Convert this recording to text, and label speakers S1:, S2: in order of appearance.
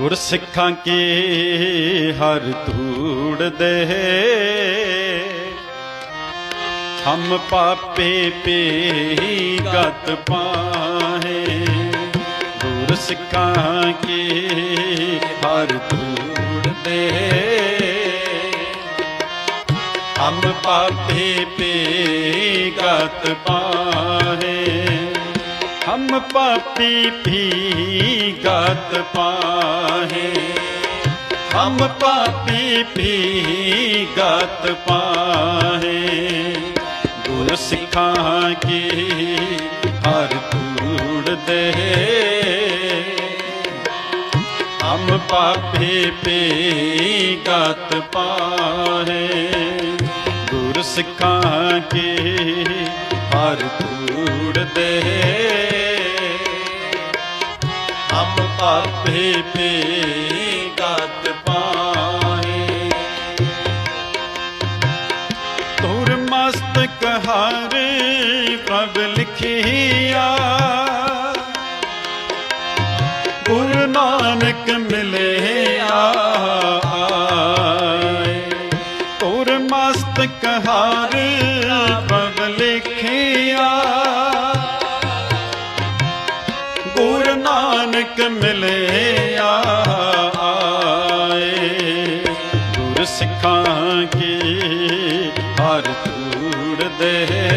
S1: ਗੁਰ ਸਿੱਖਾਂ ਕੀ ਹਰ ਧੂੜ ਦੇ। ਹਮ ਪਾਪੇ ਪੇ ਗਤ ਪਾਹੇ। ਗੁਰ ਸਿੱਖਾਂ ਕੀ ਹਰ ਧੂੜ ਦੇ। ਹਮ ਪਾਪੇ ਪੇ ਗਤ ਪਾਹੇ। ਹਮ ਪਾਪੀ ਵੀ ਗਤ ਪਾਹੇ ਹਮ ਪਾਪੀ ਵੀ ਗਤ ਪਾਹੇ ਗੁਰ ਸਿੱਖਾਂ ਕੀ ਹਰ ਧੂੜ ਦੇ ਹਮ ਪਾਪੇ ਪੇ ਗਤ ਪਾਹੇ ਗੁਰ ਸਿੱਖਾਂ ਕੀ ਹਰ ਧੂੜ ਦੇ ਪਾਪੇ ਪੇ ਗਤ ਪਾਹੇ ਤੁਰ ਮਸਤਕ ਹਰ ਪ੍ਰਭ ਲਿਖਿਆ। ਗੁਰੂ ਨਾਨਕ ਮਿਲਿਆ ਤੁਰ ਮਸਤਕ ਹਰ ਪ੍ਰਭ ਲਿਖਿਆ ਨਾਨਕ ਮਿਲਿਆ ਆਏ। ਗੁਰ ਸਿੱਖਾਂ ਕੀ ਹਰ ਧੂੜ ਦੇ